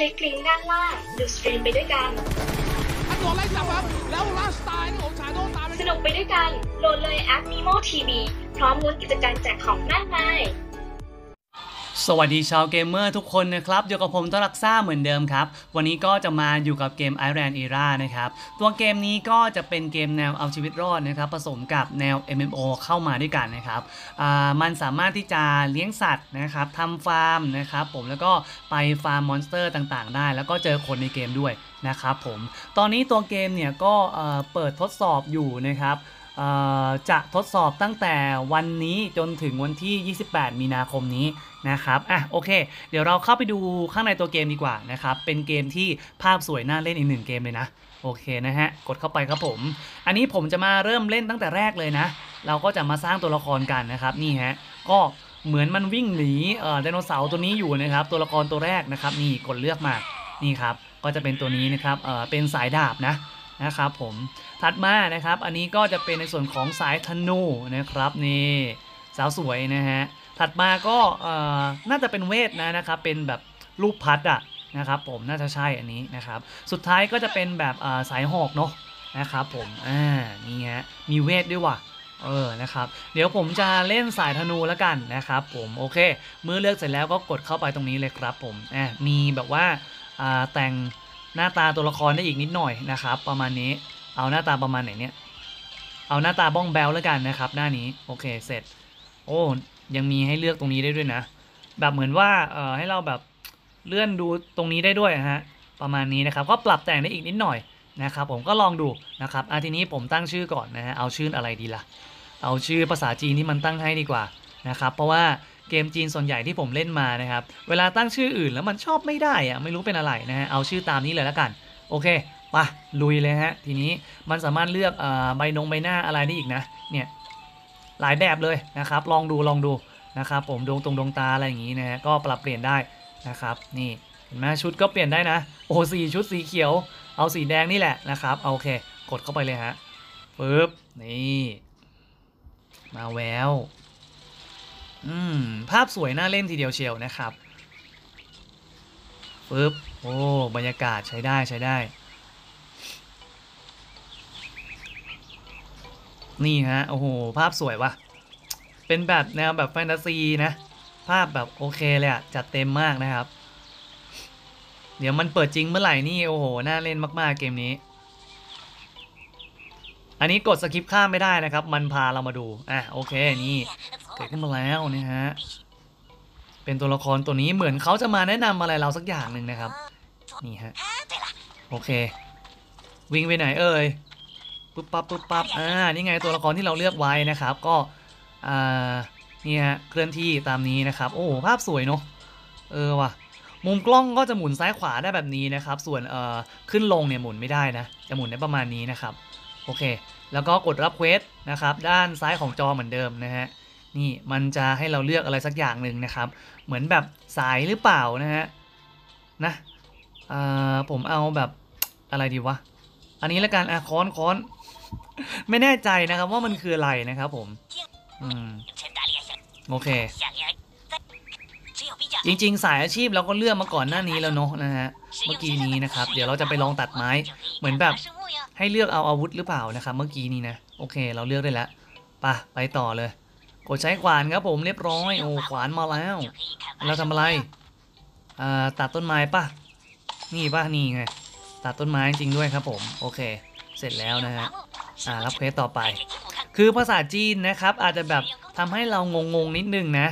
ลิกลิงก์ด้านล่าง ดูสตรีมไปด้วยกันท่านโดนไล่จับครับ แล้วลาสไตล์นี่ผมชายโดนตามไปสนุกไปด้วยกัน โหลดเลยแอป Nemo TV พร้อมลุ้นกิจกรรมแจกของมากมาย สวัสดีชาวเกมเมอร์ทุกคนนะครับอยู่กับผมต้นรักซ่าเหมือนเดิมครับ วันนี้ก็จะมาอยู่กับเกม Iron Era นะครับ ตัวเกมนี้ก็จะเป็นเกมแนวเอาชีวิตรอดนะครับ ผสมกับแนว MMO เข้ามาด้วยกันนะครับมันสามารถที่จะเลี้ยงสัตว์นะครับทำฟาร์มนะครับผมแล้วก็ไปฟาร์มมอนสเตอร์ต่างๆ ได้ แล้วก็เจอคนในเกมด้วยนะครับผม ตอนนี้ตัวเกมเนี่ยก็เปิดทดสอบอยู่นะครับ จะทดสอบตั้งแต่วันนี้จนถึงวันที่ 28 มีนาคมนี้นะครับอะโอเค เดี๋ยวเราเข้าไปดูข้างในตัวเกมดีกว่านะครับ เป็นเกมที่ภาพสวยน่าเล่นอีกหนึ่งเกมเลยนะ โอเคนะฮะ กดเข้าไปครับผม อันนี้ผมจะมาเริ่มเล่นตั้งแต่แรกเลยนะ เราก็จะมาสร้างตัวละครกันนะครับ นี่ฮะ ก็เหมือนมันวิ่งหนีไดโนเสาร์ตัวนี้อยู่นะครับ ตัวละครตัวแรกนะครับ นี่กดเลือกมา นี่ครับ ก็จะเป็นตัวนี้นะครับ เออเป็นสายดาบนะ นะครับผมถัดมานะครับอันนี้ก็จะเป็นในส่วนของสายธนูนะครับนี่สาวสวยนะฮะถัดมาก็น่าจะเป็นเวทนะนะครับเป็นแบบรูปพัดอะนะครับผมน่าจะใช่อันนี้นะครับสุดท้ายก็จะเป็นแบบสายหอกเนาะนะครับผมอ่านี่ฮะมีเวทด้วยว่ะเออ นะครับ เดี๋ยวผมจะเล่นสายธนูแล้วกันนะครับผม โอเค เมื่อเลือกเสร็จแล้วก็กดเข้าไปตรงนี้เลยครับผมอ่ามีแบบว่าแต่ง หน้าตาตัวละครได้อีกนิดหน่อยนะครับ ประมาณนี้เอาหน้าตาประมาณไหนเนี่ยเอาหน้าตาบ้องแบลแล้วกันนะครับ หน้านี้โอเคเสร็จ โอ้ยังมีให้เลือกตรงนี้ได้ด้วยนะ แบบเหมือนว่าเอ่อให้เราแบบเลื่อนดูตรงนี้ได้ด้วยฮะประมาณนี้นะครับ ก็ปรับแต่งได้อีกนิดหน่อยนะครับ ผมก็ลองดูนะครับอะทีนี้ผมตั้งชื่อก่อนนะฮะเอาชื่ออะไรดีล่ะ เอาชื่อภาษาจีนที่มันตั้งให้ดีกว่านะครับ เพราะว่า เกมจีนส่วนใหญ่ที่ผมเล่นมานะครับ เวลาตั้งชื่ออื่นแล้วมันชอบไม่ได้อะไม่รู้เป็นอะไรนะฮะ เอาชื่อตามนี้เลยแล้วกัน โอเคไปลุยเลยฮะ ทีนี้มันสามารถเลือกอใบนงใบหน้าอะไรได้อีกนะ เนี่ย หลายแบบเลยนะครับ ลองดูลองดูนะครับผมดวงตรงดวงตาอะไรอย่างนี้นะฮะ ก็ปรับเปลี่ยนได้นะครับ นี่เห็นไหมชุดก็เปลี่ยนได้นะ โอ้สีชุดสีเขียว เอาสีแดงนี่แหละนะครับเอาโอเค กดเข้าไปเลยฮะปึ๊บ นี่ มาแวว อืม ภาพสวยน่าเล่นทีเดียวเชียวนะครับปึ๊บ โอ้ บรรยากาศใช้ได้ใช้ได้ นี่ฮะ โอ้โห ภาพสวยว่ะ เป็นแบบแนวแบบแฟนตาซีนะ ภาพแบบโอเคเลยอะจัดเต็มมากนะครับ เดี๋ยวมันเปิดจริงเมื่อไหร่นี่ โอ้โห น่าเล่นมากๆเกมนี้ อันนี้กดสกิปข้ามไม่ได้นะครับ มันพาเรามาดู อะ โอเค นี่ เกิดขึ้นมาแล้วนี่ฮะ เป็นตัวละครตัวนี้เหมือนเขาจะมาแนะนำอะไรเราสักอย่างหนึ่งนะครับ นี่ฮะ โอเค วิ่งไปไหนเอ่ยปุ๊บปั๊บปุ๊บปั๊บอ่า นี่ไงตัวละครที่เราเลือกไว้นะครับ ก็ อ่า นี่ฮะ เคลื่อนที่ตามนี้นะครับ โอ้โหภาพสวยเนอะเออว่ะ มุมกล้องก็จะหมุนซ้ายขวาได้แบบนี้นะครับ ส่วน เอ่อ ขึ้นลงเนี่ยหมุนไม่ได้นะ จะหมุนได้ประมาณนี้นะครับ โอเค แล้วก็กดรับเควสนะครับ ด้านซ้ายของจอเหมือนเดิมนะฮะ นี่มันจะให้เราเลือกอะไรสักอย่างหนึ่งนะครับ เหมือนแบบสายหรือเปล่านะฮะนะผมเอาแบบอะไรดีวะ อันนี้ละกันอะค้อนค้อนไม่แน่ใจนะครับว่ามันคืออะไรนะครับผมอืมโอเค จริง ๆ สายอาชีพเราก็เลือกมาก่อนหน้านี้แล้วเนาะนะฮะเมื่อกี้นี้นะครับ เดี๋ยวเราจะไปลองตัดไม้ เหมือนแบบให้เลือกเอาอาวุธหรือเปล่านะครับ เมื่อกี้นี้นะโอเค เราเลือกได้แล้วไปะไปต่อเลย กดใช้ขวานครับผมเรียบร้อย โอ้ขวานมาแล้ว เราทำอะไร อ่าตัดต้นไม้ปะนี่ปะนี่ไง ตัดต้นไม้จริงด้วยครับผม โอเค เสร็จแล้วนะฮะ อ่ารับเควสต่อไป คือภาษาจีนนะครับ อาจจะแบบทำให้เรางงๆนิดนึงนะ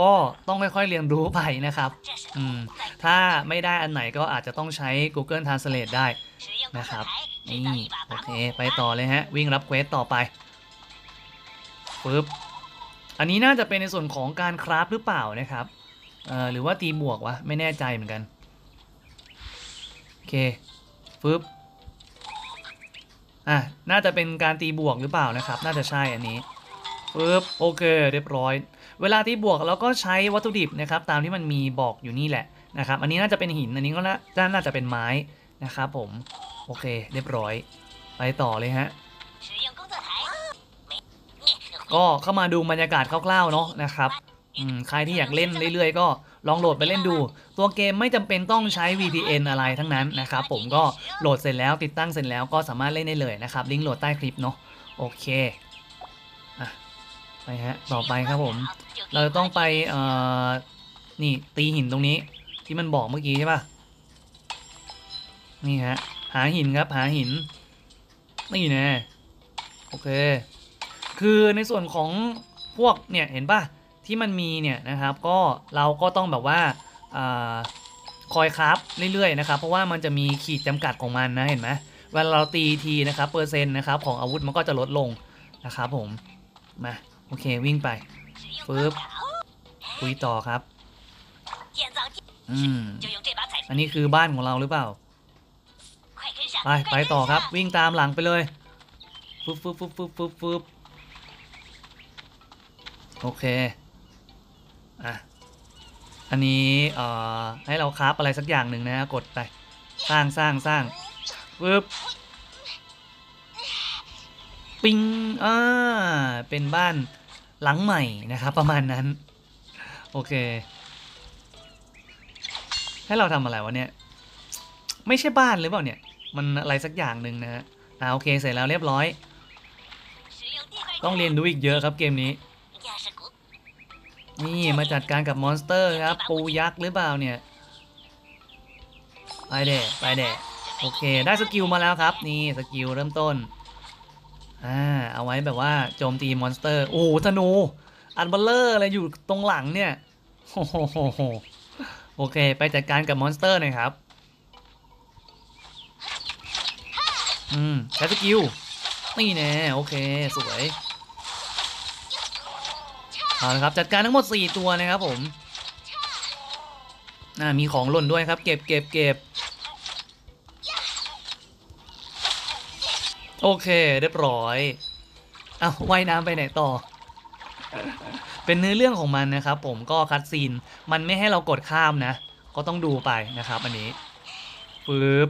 ก็ต้องค่อยๆเรียนรู้ไปนะครับ อืม ถ้าไม่ได้อันไหนก็อาจจะต้องใช้ Google Translate ได้นะครับ นี่ โอเค ไปต่อเลยฮะ วิ่งรับเควสต่อไปปึ๊บ อันนี้น่าจะเป็นในส่วนของการคราฟหรือเปล่านะครับเอ่อหรือว่าตีบวกวะไม่แน่ใจเหมือนกันโอเคปึ๊บอะน่าจะเป็นการตีบวกหรือเปล่านะครับ น่าจะใช่อันนี้ปึ๊บโอเคเรียบร้อย เวลาตีบวกเราก็ใช้วัตถุดิบนะครับ ตามที่มันมีบอกอยู่นี่แหละนะครับ อันนี้น่าจะเป็นหินอันนี้ก็น่าน่าจะเป็นไม้นะครับผมโอเค เรียบร้อย ไปต่อเลยฮะ ก็เข้ามาดูบรรยากาศคร่าวๆเนาะนะครับอืมใครที่อยากเล่นเรื่อยๆ ก็ลองโหลดไปเล่นดู ตัวเกมไม่จำเป็นต้องใช้ VPN อะไรทั้งนั้นนะครับผมก็โหลดเสร็จแล้วติดตั้งเสร็จแล้วก็สามารถเล่นได้เลยนะครับ ลิงก์โหลดใต้คลิปเนาะโอเคอะไปฮะต่อไปครับผม เราจะต้องไปเอ่อนี่ตีหินตรงนี้ที่มันบอกเมื่อกี้ใช่ปะนี่ฮะหาหินครับหาหินนี่แน่โอเค คือในส่วนของพวกเนี่ยเห็นป่ะที่มันมีเนี่ยนะครับก็เราก็ต้องแบบว่าคอยครับเรื่อยๆนะครับเพราะว่ามันจะมีขีดจำกัดของมันนะเห็นไหมเวลาเราตีทีนะครับเปอร์เซ็นต์นะครับของอาวุธมันก็จะลดลงนะครับผมมาโอเควิ่งไปปึ๊บคุยต่อครับอืมอันนี้คือบ้านของเราหรือเปล่าไปไปต่อครับวิ่งตามหลังไปเลยฟึบฟึบฟึบฟึบฟึบบ โอเค อะ อันนี้เอ่อให้เราคราฟอะไรสักอย่างหนึ่งนะกดไป สร้างสร้างสร้างปึ๊บปิงอ่าเป็นบ้านหลังใหม่นะครับ ประมาณนั้น โอเค ให้เราทำอะไรวะเนี่ย ไม่ใช่บ้านหรือเปล่าเนี่ย มันอะไรสักอย่างหนึ่งนะฮะอ่าโอเคเสร็จแล้วเรียบร้อย ต้องเรียนรู้อีกเยอะครับเกมนี้ นี่มาจัดการกับมอนสเตอร์ครับ ปูยักษ์หรือเปล่าเนี่ย ไปเดะไปเดะโอเค ได้สกิลมาแล้วครับ นี่สกิลเริ่มต้น อ่า เอาไว้แบบว่าโจมตีมอนสเตอร์ โอ้โหธนู อันเบลเลอร์อะไรอยู่ตรงหลังเนี่ย โอ้โหโอเค ไปจัดการกับมอนสเตอร์หน่อยครับ อืมใช้สกิลนี่แน่โอเค สวย เอาละครับจัดการทั้งหมด 4 ตัวนะครับผมอ่ามีของหล่นด้วยครับ เก็บเก็บเก็บโอเคเรียบร้อยเอาว่ายน้ำไปไหนต่อ เป็นเนื้อเรื่องของมันนะครับ ผมก็คัดซีนมันไม่ให้เรากดข้ามนะ ก็ต้องดูไปนะครับ อันนี้ปึ๊บ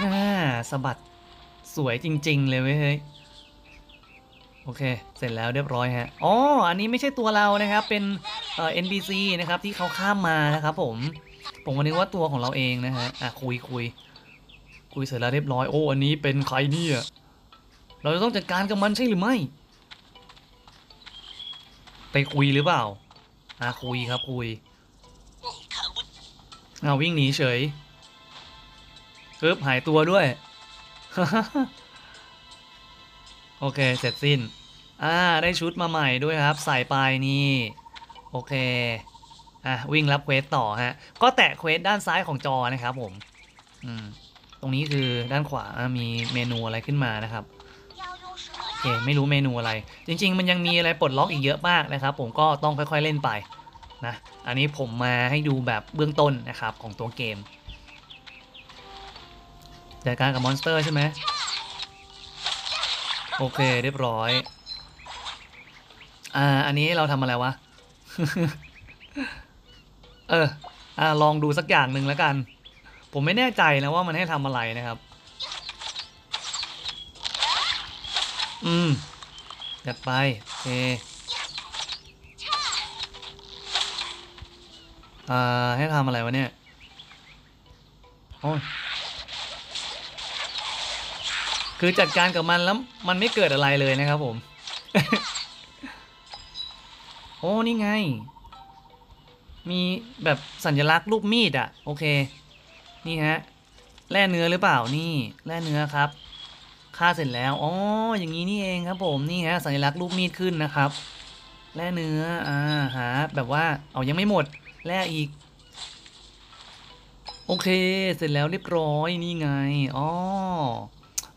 อ่าสะบัดสวยจริง ๆ เลยเว้ยเฮ้ย โอเค เสร็จแล้วเรียบร้อยฮะ อ๋อ อันนี้ไม่ใช่ตัวเรานะครับ เป็นเอ่อ NPC นะครับที่เขาข้ามมานะครับผม ผมก็นึกว่าตัวของเราเองนะฮะ อะคุยคุยคุยเสร็จแล้วเรียบร้อย โอ้ อันนี้เป็นใครเนี่ย เราจะต้องจัดการกับมันใช่หรือไม่ ไปคุยหรือเปล่า อะคุยครับคุย看不เอาวิ่งหนีเฉยปึ๊บหายตัวด้วย โอเค เสร็จสิ้น อ่า ได้ชุดมาใหม่ด้วยครับ ใส่ไปนี่ โอเค อะ วิ่งรับเควสต่อฮะ ก็แตะเควสด้านซ้ายของจอนะครับผม อืม ตรงนี้คือด้านขวามีเมนูอะไรขึ้นมานะครับโอเค ไม่รู้เมนูอะไร จริง ๆ มันยังมีอะไรปลดล็อกอีกเยอะมากนะครับ ผมก็ต้องค่อย ๆเล่นไปนะ อันนี้ผมมาให้ดูแบบเบื้องต้นนะครับของตัวเกมจัดการกับมอนสเตอร์ใช่ไหม โอเคเรียบร้อย อ่า อันนี้เราทำอะไรวะ เออ อ่า ลองดูสักอย่างหนึ่งแล้วกัน ผมไม่แน่ใจนะว่ามันให้ทำอะไรนะครับ อืมจัดไป โอเคอ่า ให้ทำอะไรวะเนี่ย โอ้ย คือจัดการกับมันแล้วมันไม่เกิดอะไรเลยนะครับผม โอ้นี่ไง มีแบบสัญลักษณ์รูปมีดอะโอเค นี่ฮะแร่เนื้อหรือเปล่านี่แร่เนื้อครับฆ่าเสร็จแล้วอ๋ออย่างนี้นี่เองครับ ผมนี่ฮะสัญลักษณ์รูปมีดขึ้นนะครับแร่เนื้ออ่าหาแบบว่าเอายังไม่หมดแร่อีก โอเค เสร็จแล้วเรียบร้อยนี่ไงอ๋อ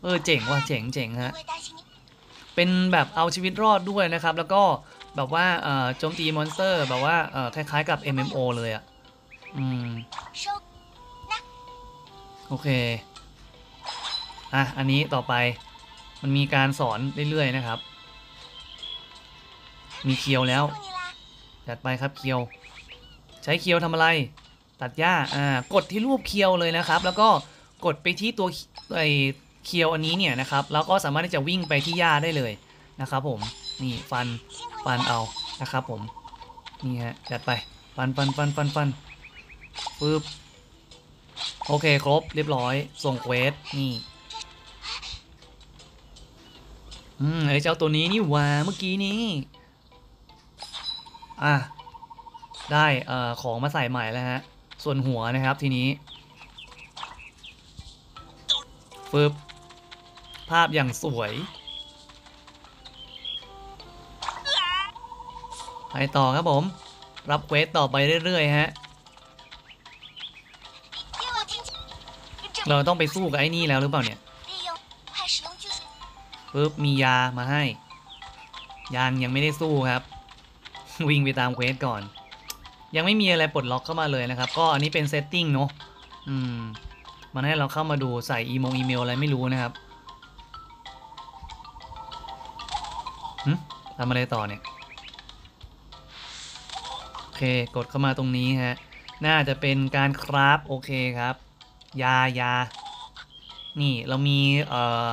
เออเจ๋งว่ะเจ๋งเจ๋งฮะเป็นแบบเอาชีวิตรอดด้วยนะครับ แล้วก็แบบว่าโจมตีมอนสเตอร์แบบว่าเอ่อคล้ายๆกับ MMO เลยอะอืมโอเคอะอันนี้ต่อไปมันมีการสอนเรื่อยๆนะครับ มีเคียวแล้ว จัดไปครับเคียว ใช้เคียวทำอะไร ตัดหญ้าอ่ากดที่รูปเคียวเลยนะครับ แล้วก็กดไปที่ตัวไอ เคียวอันนี้เนี่ยนะครับเราก็สามารถที่จะวิ่งไปที่หญ้าได้เลยนะครับผมนี่ฟันฟันเอานะครับผมนี่ฮะจัดไปฟันฟันฟันฟันฟันปึ๊บโอเคครบเรียบร้อยส่งเควสนี่อืมไอ้เจ้าตัวนี้นี่ว่าเมื่อกี้นี้อะได้เอ่อของมาใส่ใหม่แล้วฮะส่วนหัวนะครับทีนี้ฟึบ ภาพอย่างสวย ไปต่อครับผม รับเควสต่อไปเรื่อยๆฮะ เราต้องไปสู้กับไอ้นี่แล้วหรือเปล่าเนี่ยปึ๊บมียามาให้ ยังยังไม่ได้สู้ครับ วิ่งไปตามเควสก่อน ยังไม่มีอะไรปลดล็อกเข้ามาเลยนะครับ ก็อันนี้เป็นเซตติ้งเนาะอืม มันให้เราเข้ามาดูใส่อีโมงอีเมลอะไรไม่รู้นะครับ ทำอะไรต่อเนี่ย โอเคกดเข้ามาตรงนี้ฮะ น่าจะเป็นการคราฟโอเคครับ ยายา นี่เรามีเอ่อ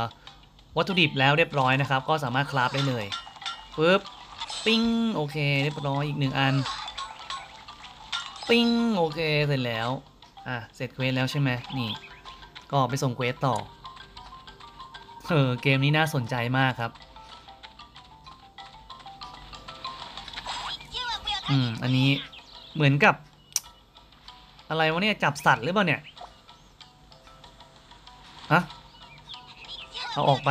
วัตถุดิบแล้วเรียบร้อยนะครับ ก็สามารถคราฟได้เลยปึ๊บปิ้งโอเค เรียบร้อยอีกหนึ่งอัน ปิ้งโอเคเสร็จแล้ว อะ เสร็จเควสแล้วใช่ไหมนี่ ก็ไปส่งเควสต่อเออเกมนี้น่าสนใจมากครับ อืม อันนี้เหมือนกับ อะไรวะเนี่ยจับสัตว์หรือเปล่าเนี่ยฮะเอาออกไป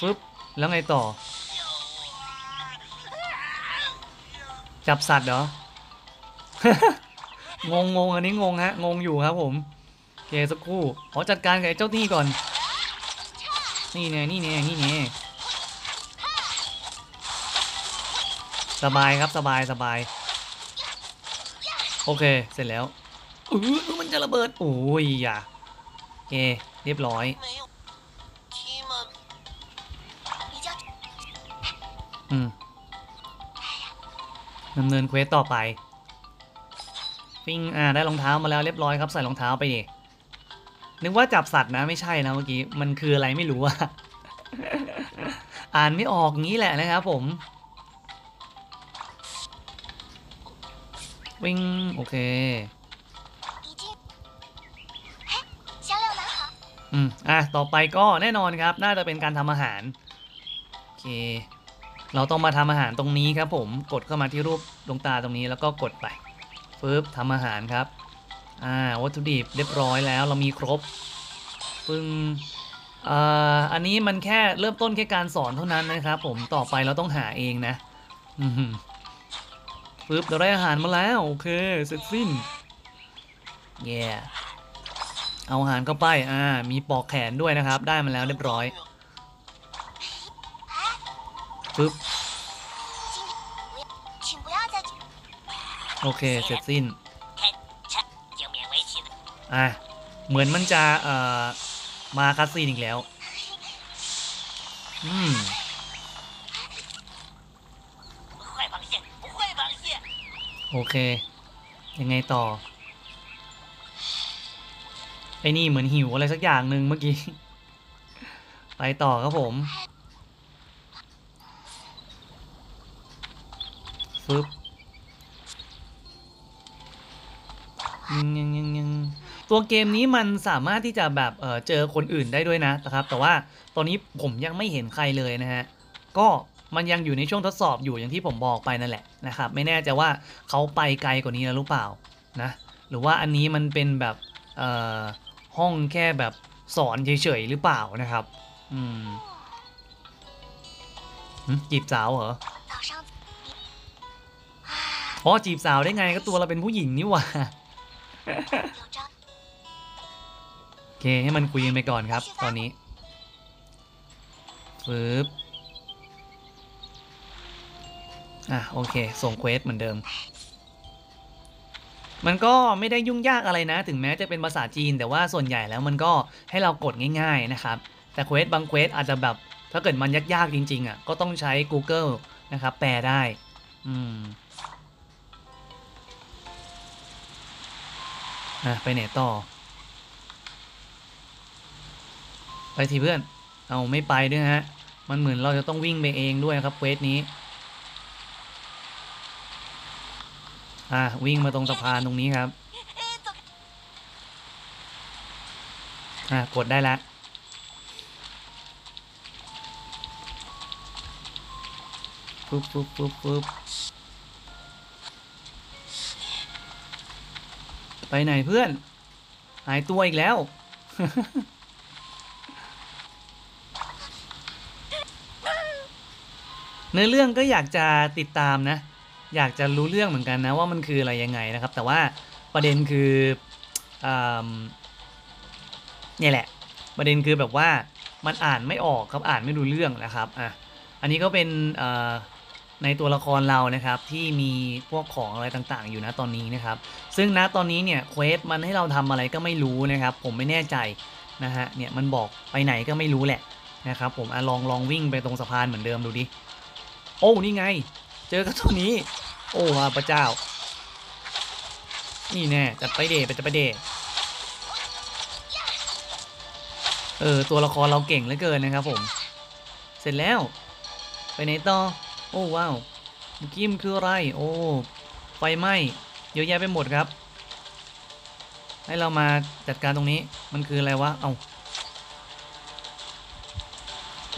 ปึ๊บแล้วไงต่อ จับสัตว์เหรองงงงอันนี้งงฮะ งงอยู่ครับผมโอเคสักครู่ขอจัดการกับเจ้านี่ก่อน นี่แน่นี่แน่นี่แน่สบายครับสบายสบาย โอเค เสร็จแล้วออมันจะระเบิด โอ้ยอย่าเคเรียบร้อย อืมดำเนินเควสต่อไป ปิ้ง อ่า ได้รองเท้ามาแล้วเรียบร้อยครับ ใส่รองเท้าไปดินึกว่าจับสัตว์นะไม่ใช่นะเมื่อกี้ มันคืออะไรไม่รู้อะอ่านไม่ออกงี้แหละนะครับผม วิ่งโอเค อืม อะ ต่อไปก็แน่นอนครับ น่าจะเป็นการทำอาหาร โอเค เราต้องมาทำอาหารตรงนี้ครับผม กดเข้ามาที่รูปดวงตาตรงนี้แล้วก็กดไปปึ๊บทำอาหารครับ อ่า วัตถุดิบเรียบร้อยแล้ว เรามีครบ ปึ้งอ่าอันนี้มันแค่เริ่มต้นแค่การสอนเท่านั้นนะครับผม ต่อไปเราต้องหาเองนะ อืม ปึ๊บเราได้อาหารมาแล้ว โอเค เสร็จสิ้นเย่ yeah. เอาอาหารเข้าไป อ่า มีปอกแขนด้วยนะครับ ได้มาแล้วเรียบร้อยปึ๊บโอเค เสร็จสิ้น อะ เหมือนมันจะ เอ่อ มาคัสซีนอีกแล้ว อืม โอเค ยังไงต่อ ไอ้นี่เหมือนหิวอะไรสักอย่างหนึ่งเมื่อกี้ ไปต่อครับผมฟึบยังยังยังยังตัวเกมนี้มันสามารถที่จะแบบเออเจอคนอื่นได้ด้วยนะนะครับ แต่ว่าตอนนี้ผมยังไม่เห็นใครเลยนะฮะ ก็ มันยังอยู่ในช่วงทดสอบอยู่อย่างที่ผมบอกไปนั่นแหละนะครับ ไม่แน่ใจว่าเขาไปไกลกว่านี้แล้วหรือเปล่านะหรือว่าอันนี้มันเป็นแบบห้องแค่แบบสอนเฉยๆหรือเปล่านะครับ อืมจีบสาวเหรออ๋อจีบสาวได้ไงก็ตัวเราเป็นผู้หญิงนี่หว่าโอเคให้มันคุยกันไปก่อนครับ ตอนนี้ฟืบ อะโอเค ส่งเควสเหมือนเดิม มันก็ไม่ได้ยุ่งยากอะไรนะ ถึงแม้จะเป็นภาษาจีน แต่ว่าส่วนใหญ่แล้วมันก็ให้เรากดง่าย ๆนะครับ แต่เควสบางเควสอาจจะแบบถ้าเกิดมันยากๆจริง ๆอะก็ต้องใช้ Google นะครับ แปลได้ อืมอะไปไหนต่อ ไปทีเพื่อน เอาไม่ไปด้วยฮะ มันเหมือนเราจะต้องวิ่งไปเองด้วยครับเควสนี้ อะวิ่งมาตรงสะพานตรงนี้ครับ、อะกดได้แล้วปุ๊บปุ๊บปุ๊บปุ๊บไปไหนเพื่อน หายตัวอีกแล้ว เนื้อเรื่องก็อยากจะติดตามนะ อยากจะรู้เรื่องเหมือนกันนะว่ามันคืออะไรยังไงนะครับ แต่ว่าประเด็นคือเนี่ยแหละ ประเด็นคือแบบว่ามันอ่านไม่ออกครับอ่านไม่รู้เรื่องนะครับอะอันนี้ก็เป็นในตัวละครเรานะครับที่มีพวกของอะไรต่างๆ อยู่นะตอนนี้นะครับ ซึ่งณตอนนี้เนี่ยเควสมันให้เราทำอะไรก็ไม่รู้นะครับ ผมไม่แน่ใจนะฮะเนี่ยมันบอกไปไหนก็ไม่รู้แหละนะครับ ผมอะลองลองวิ่งไปตรงสะพานเหมือนเดิมดูดิโอ้นี่ไง เจอกับตัวนี้ โอ้มาพระเจ้า นี่แน่จัดไปเดไปจัดไปเดเออตัวละครเราเก่งเหลือเกินนะครับผม เสร็จแล้ว ไปไหนต่อ โอ้ว้าวเมื่อกี้มันคืออะไร โอ้ไฟไหม้เยอะแยะไปหมดครับ ให้เรามาจัดการตรงนี้มันคืออะไรวะ เอา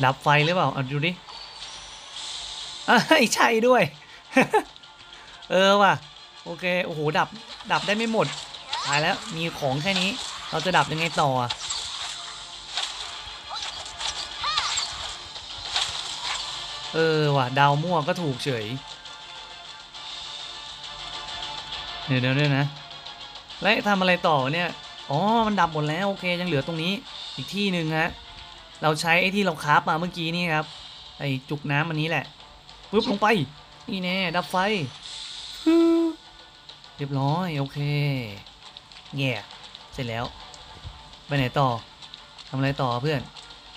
ดับไฟหรือเปล่าเอาดูดิ ใช่ด้วย เออว่ะ โอเค โอ้โห ดับ ดับได้ไม่หมด ตายแล้ว มีของแค่นี้ เราจะดับยังไงต่ออะเออว่ะ ดาวมั่วก็ถูกเฉยเดี๋ยวเดี๋ยวเดี๋ยวนะ แล้วทำอะไรต่อเนี่ย อ๋อ มันดับหมดแล้ว โอเค ยังเหลือตรงนี้ อีกที่หนึ่งฮะ เราใช้ไอ้ที่เราคราฟมาเมื่อกี้นี่ครับ ไอ้จุกน้ำอันนี้แหละ ปึ๊บลงไป นี่แน่ ดับไฟเรียบร้อย โอเคแย่เสร็จแล้ว ไปไหนต่อทำอะไรต่อเพื่อน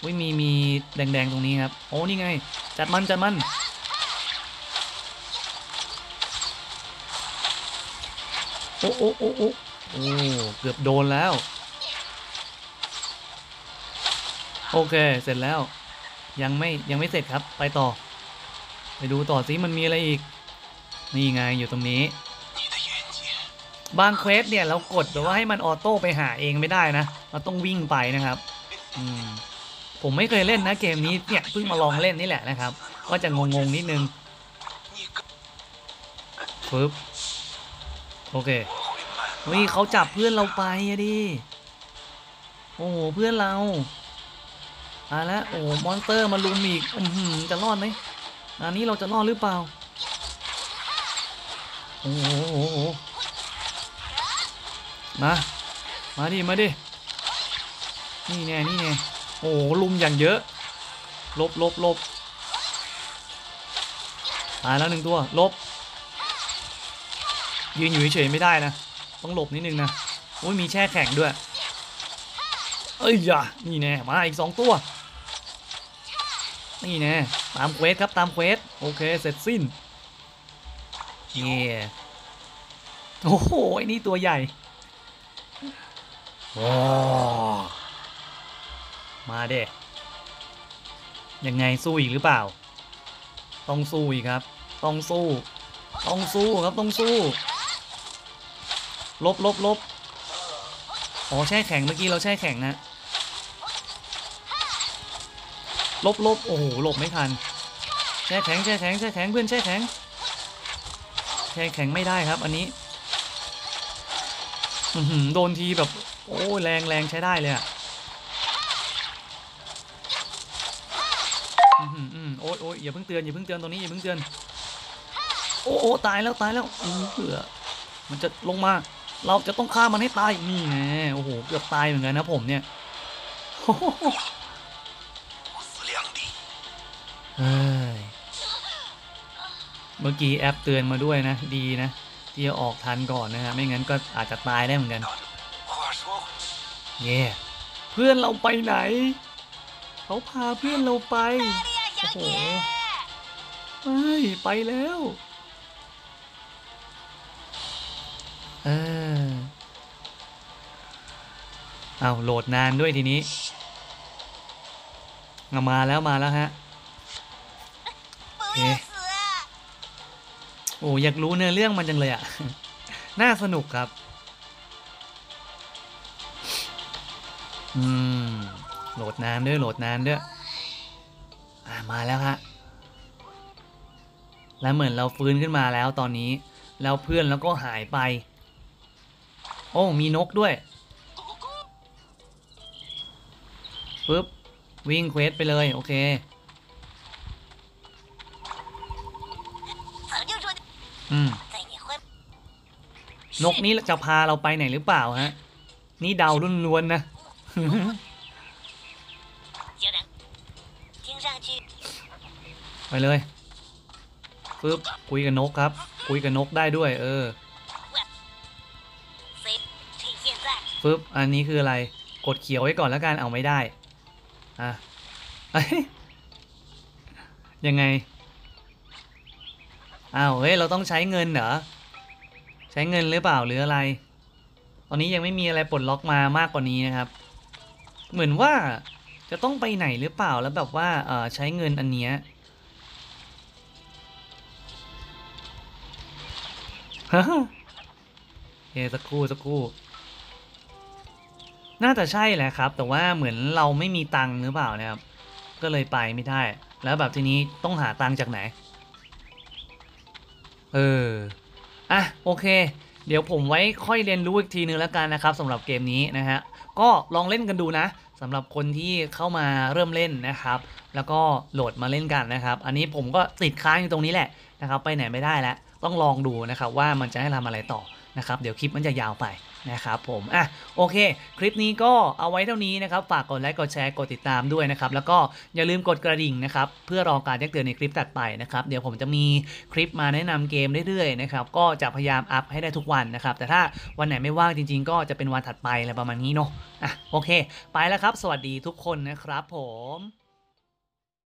วิมีมีแดงๆตรงนี้ครับ โอ้นี่ไง จัดมันจัดมันโอ้โอ้โอ้โอ้โอ้เกือบโดนแล้ว โอเค เสร็จแล้ว ยังไม่ยังไม่เสร็จครับ ไปต่อ ไปดูต่อซิมันมีอะไรอีก นี่ไงอยู่ตรงนี้ บางเควสเนี่ยเรากดแบบว่าให้มันออโต้ไปหาเองไม่ได้นะ เราต้องวิ่งไปนะครับ อืมผมไม่เคยเล่นนะเกมนี้เนี่ยเพิ่งมาลองเล่นนี่แหละนะครับ ก็จะงงๆนิดนึงปึ๊บโอเคเฮ้ยเขาจับเพื่อนเราไปอะดิ โอ้โหเพื่อนเรามาแล้วโอ้โหมอนสเตอร์มาลุมอีกอือหือจะรอดไหม อันนี้เราจะรอดหรือเปล่า โอ้โหมา มาดิ มาดิ นี่แน่นี่แน่โอ้โหลุมอย่างเยอะ ลบลบลบตายแล้วหนึ่งตัว ลบ ยืนอยู่เฉยๆไม่ได้นะ ต้องหลบนิดนึงนะ โอ้ยมีแช่แข็งด้วย เอ้ยอย่านี่แน่ มาอีกสองตัว นี่แน่ตามเควสครับตามเควสโอเคเสร็จสิ้นเย่โอ้โหไอ้นี่ตัวใหญ่ว้มาเด้ยังไงสู้อีกหรือเปล่า ต้องสู้อีกครับ ต้องสู้ ต้องสู้ครับต้องสู้ลบลบลบอ๋อแช่แข็งเมื่อกี้เราแช่แข็งนะ ลบลบโอ้โหหลบไม่ทันแช่แข็งแช่แข็งแช่แข็งเพื่อนแช่แข็งแช่แข็งไม่ได้ครับ อันนี้โดนทีแบบโอ้แรงแรงใช้ได้เลยอะอือหืออืมโอ้ยโอ้ยอย่าเพิ่งเตือนอย่าเพิ่งเตือนตรงนี้อย่าเพิ่งเตือนโอ้โอ้ตายแล้วตายแล้วอือเผื่อมันจะลงมา เราจะต้องฆ่ามันให้ตายนี่ไงโอ้โหเกือบตายเหมือนกันนะผมเนี่ย เฮ้ยเมื่อกี้แอปเตือนมาด้วยนะ ดีนะ ที่จะออกทันก่อนนะฮะ ไม่งั้นก็อาจจะตายได้เหมือนกันเย่เพื่อนเราไปไหน เขาพาเพื่อนเราไป โอ้โหไม่ไปแล้ว เออเอาโหลดนานด้วยทีนี้เอามาแล้วมาแล้วฮะ เคโอ้อยากรู้เนื้อเรื่องมันจังเลยอะน่าสนุกครับ อืม โหลดน้ำด้วยโหลดน้ำด้วย อ่ามาแล้วฮะ แล้วเหมือนเราฟื้นขึ้นมาแล้วตอนนี้ แล้วเพื่อนแล้วก็หายไป โอ้ มีนกด้วย ปึ๊บ วิ่งเควสไปเลย โอเค นกนี้จะพาเราไปไหนหรือเปล่าฮะ นี่เดารุ่นล้วนนะ ไปเลยปึ๊บคุยกับนกครับ คุยกับนกได้ด้วย เออปึ๊บอันนี้คืออะไร กดเขียวไว้ก่อนแล้วกันเอาไม่ได้ อะยังไง อ้าวเฮ้ยเราต้องใช้เงินเหรอใช้เงินหรือเปล่าหรืออะไร ตอนนี้ยังไม่มีอะไรปลดล็อกมามากกว่านี้นะครับ เหมือนว่าจะต้องไปไหนหรือเปล่าแล้วแบบว่าเออใช้เงินอันเนี้ยฮะเฮ้สักครู่สักครู่น่าจะใช่แหละครับ แต่ว่าเหมือนเราไม่มีตังค์หรือเปล่านะครับ ก็เลยไปไม่ได้ แล้วแบบทีนี้ต้องหาตังค์จากไหน เออ อะ โอเค เดี๋ยวผมไว้ค่อยเรียนรู้อีกทีนึงแล้วกันนะครับสำหรับเกมนี้นะฮะ ก็ลองเล่นกันดูนะสำหรับคนที่เข้ามาเริ่มเล่นนะครับ แล้วก็โหลดมาเล่นกันนะครับ อันนี้ผมก็ติดค้างอยู่ตรงนี้แหละนะครับ ไปไหนไม่ได้แล้ว ต้องลองดูนะครับว่ามันจะให้ทำอะไรต่อ นะครับ เดี๋ยวคลิปมันจะยาวไปนะครับผม อะ โอเค คลิปนี้ก็เอาไว้เท่านี้นะครับ ฝากกดไลค์ กดแชร์ กดติดตามด้วยนะครับ แล้วก็อย่าลืมกดกระดิ่งนะครับ เพื่อรอการแจ้งเตือนในคลิปถัดไปนะครับ เดี๋ยวผมจะมีคลิปมาแนะนำเกมเรื่อยๆนะครับ ก็จะพยายามอัพให้ได้ทุกวันนะครับ แต่ถ้าวันไหนไม่ว่างจริง ๆ ก็จะเป็นวันถัดไปอะไรประมาณนี้เนาะ อะ โอเค ไปแล้วครับ สวัสดีทุกคนนะครับผม